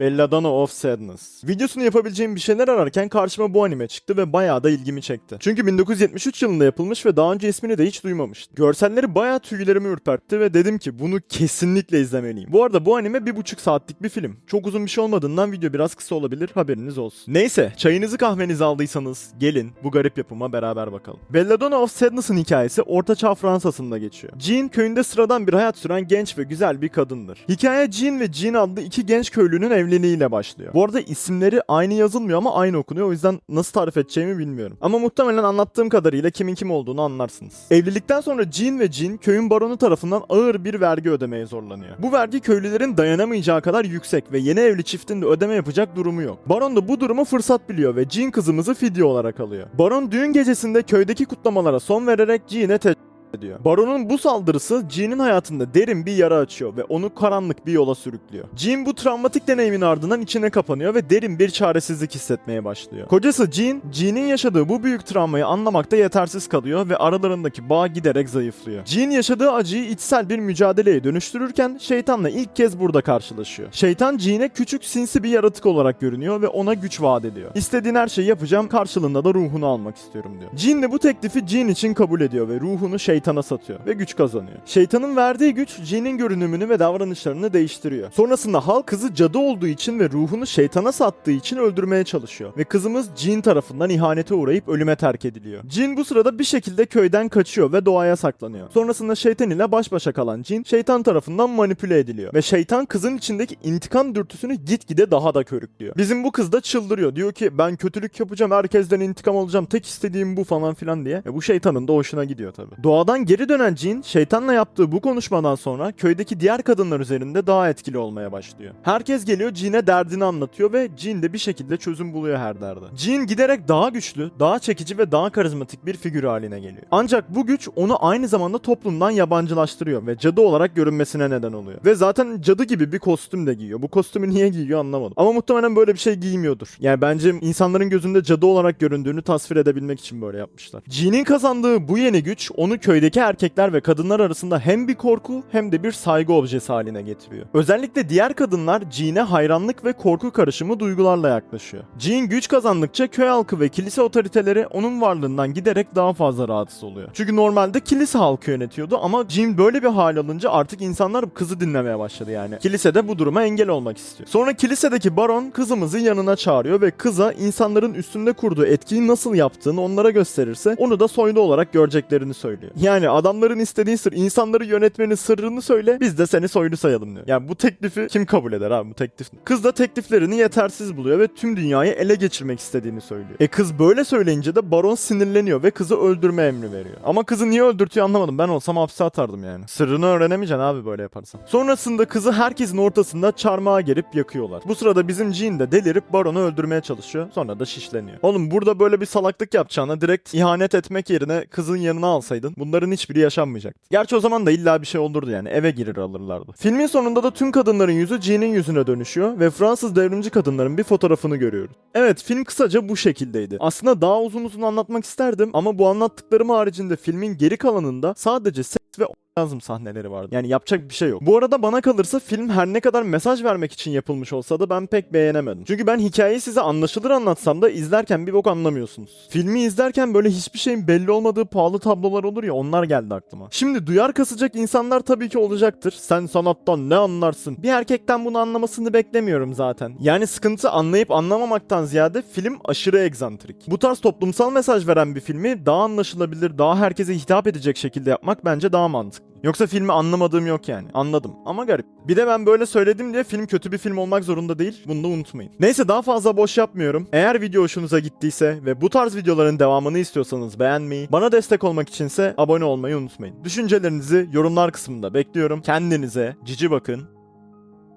Belladonna of Sadness. Videosunu yapabileceğim bir şeyler ararken karşıma bu anime çıktı ve bayağı da ilgimi çekti. Çünkü 1973 yılında yapılmış ve daha önce ismini de hiç duymamıştım. Görselleri bayağı tüylerimi ürpertti ve dedim ki bunu kesinlikle izlemeliyim. Bu arada bu anime bir buçuk saatlik bir film. Çok uzun bir şey olmadığından video biraz kısa olabilir haberiniz olsun. Neyse çayınızı kahvenizi aldıysanız gelin bu garip yapıma beraber bakalım. Belladonna of Sadness'ın hikayesi Ortaçağ Fransa'sında geçiyor. Jean köyünde sıradan bir hayat süren genç ve güzel bir kadındır. Hikaye Jean ve Jean adlı iki genç köylünün evliliğiyle başlıyor. Bu arada isimleri aynı yazılmıyor ama aynı okunuyor o yüzden nasıl tarif edeceğimi bilmiyorum. Ama muhtemelen anlattığım kadarıyla kimin kim olduğunu anlarsınız. Evlilikten sonra Jean ve Jean köyün baronu tarafından ağır bir vergi ödemeye zorlanıyor. Bu vergi köylülerin dayanamayacağı kadar yüksek ve yeni evli çiftin de ödeme yapacak durumu yok. Baron da bu durumu fırsat biliyor ve Jean kızımızı fidye olarak alıyor. Baron düğün gecesinde köydeki kutlamalara son vererek Jean'e te ediyor. Baron'un bu saldırısı Jean'in hayatında derin bir yara açıyor ve onu karanlık bir yola sürüklüyor. Jean bu travmatik deneyimin ardından içine kapanıyor ve derin bir çaresizlik hissetmeye başlıyor. Kocası Jean, Jean'in yaşadığı bu büyük travmayı anlamakta yetersiz kalıyor ve aralarındaki bağ giderek zayıflıyor. Jean yaşadığı acıyı içsel bir mücadeleye dönüştürürken şeytanla ilk kez burada karşılaşıyor. Şeytan Jean'e küçük sinsi bir yaratık olarak görünüyor ve ona güç vaat ediyor. İstediğin her şeyi yapacağım karşılığında da ruhunu almak istiyorum diyor. Jean de bu teklifi Jean için kabul ediyor ve ruhunu şeytana satıyor ve güç kazanıyor. Şeytanın verdiği güç Jean'in görünümünü ve davranışlarını değiştiriyor. Sonrasında halk kızı cadı olduğu için ve ruhunu şeytana sattığı için öldürmeye çalışıyor. Ve kızımız Jean tarafından ihanete uğrayıp ölüme terk ediliyor. Jean bu sırada bir şekilde köyden kaçıyor ve doğaya saklanıyor. Sonrasında şeytan ile baş başa kalan Jean şeytan tarafından manipüle ediliyor. Ve şeytan kızın içindeki intikam dürtüsünü gitgide daha da körüklüyor. Bizim bu kız da çıldırıyor. Diyor ki ben kötülük yapacağım herkesten intikam alacağım tek istediğim bu falan filan diye. E bu şeytanın da hoşuna gidiyor tabi. Doğadan geri dönen Jean şeytanla yaptığı bu konuşmadan sonra köydeki diğer kadınlar üzerinde daha etkili olmaya başlıyor. Herkes geliyor Jean'e derdini anlatıyor ve Jean de bir şekilde çözüm buluyor her derde. Jean giderek daha güçlü, daha çekici ve daha karizmatik bir figür haline geliyor. Ancak bu güç onu aynı zamanda toplumdan yabancılaştırıyor ve cadı olarak görünmesine neden oluyor. Ve zaten cadı gibi bir kostüm de giyiyor. Bu kostümü niye giyiyor anlamadım. Ama muhtemelen böyle bir şey giymiyordur. Yani bence insanların gözünde cadı olarak göründüğünü tasvir edebilmek için böyle yapmışlar. Jean'in kazandığı bu yeni güç onu köydeki erkekler ve kadınlar arasında hem bir korku hem de bir saygı objesi haline getiriyor. Özellikle diğer kadınlar Jean'e hayranlık ve korku karışımı duygularla yaklaşıyor. Jean güç kazandıkça köy halkı ve kilise otoriteleri onun varlığından giderek daha fazla rahatsız oluyor. Çünkü normalde kilise halkı yönetiyordu ama Jean böyle bir hal alınca artık insanlar kızı dinlemeye başladı yani. Kilise de bu duruma engel olmak istiyor. Sonra kilisedeki baron kızımızı yanına çağırıyor ve kıza insanların üstünde kurduğu etkiyi nasıl yaptığını onlara gösterirse onu da soylu olarak göreceklerini söylüyor. Yani adamların istediği sır insanları yönetmenin sırrını söyle biz de seni soylu sayalım diyor. Yani bu teklifi kim kabul eder abi bu teklif? Kız da tekliflerini yetersiz buluyor ve tüm dünyayı ele geçirmek istediğini söylüyor. E kız böyle söyleyince de baron sinirleniyor ve kızı öldürme emri veriyor. Ama kızı niye öldürtüyor anlamadım. Ben olsam hapse atardım yani. Sırrını öğrenemeyeceksin abi böyle yaparsan. Sonrasında kızı herkesin ortasında çarmıha gerip yakıyorlar. Bu sırada bizim Jean de delirip baronu öldürmeye çalışıyor. Sonra da şişleniyor. Oğlum burada böyle bir salaklık yapacağına direkt ihanet etmek yerine kızın yanına alsaydın bunların hiçbiri yaşanmayacaktı. Gerçi o zaman da illa bir şey olurdu yani eve girir alırlardı. Filmin sonunda da tüm kadınların yüzü Jean'in yüzüne dönüşüyor ve Fransız devrimci kadınların bir fotoğrafını görüyoruz. Evet film kısaca bu şekildeydi. Aslında daha uzun uzun anlatmak isterdim ama bu anlattıklarım haricinde filmin geri kalanında sadece ve lazım sahneleri vardı. Yani yapacak bir şey yok. Bu arada bana kalırsa film her ne kadar mesaj vermek için yapılmış olsa da ben pek beğenemedim. Çünkü ben hikayeyi size anlaşılır anlatsam da izlerken bir bok anlamıyorsunuz. Filmi izlerken böyle hiçbir şeyin belli olmadığı pahalı tablolar olur ya onlar geldi aklıma. Şimdi duyar kasacak insanlar tabii ki olacaktır. Sen sanattan ne anlarsın? Bir erkekten bunu anlamasını beklemiyorum zaten. Yani sıkıntı anlayıp anlamamaktan ziyade film aşırı egzantrik. Bu tarz toplumsal mesaj veren bir filmi daha anlaşılabilir, daha herkese hitap edecek şekilde yapmak bence mantıklı. Yoksa filmi anlamadığım yok yani. Anladım ama garip. Bir de ben böyle söyledim diye film kötü bir film olmak zorunda değil. Bunu da unutmayın. Neyse daha fazla boş yapmıyorum. Eğer video hoşunuza gittiyse ve bu tarz videoların devamını istiyorsanız beğenmeyi, bana destek olmak içinse abone olmayı unutmayın. Düşüncelerinizi yorumlar kısmında bekliyorum. Kendinize cici bakın.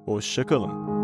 Hoşçakalın.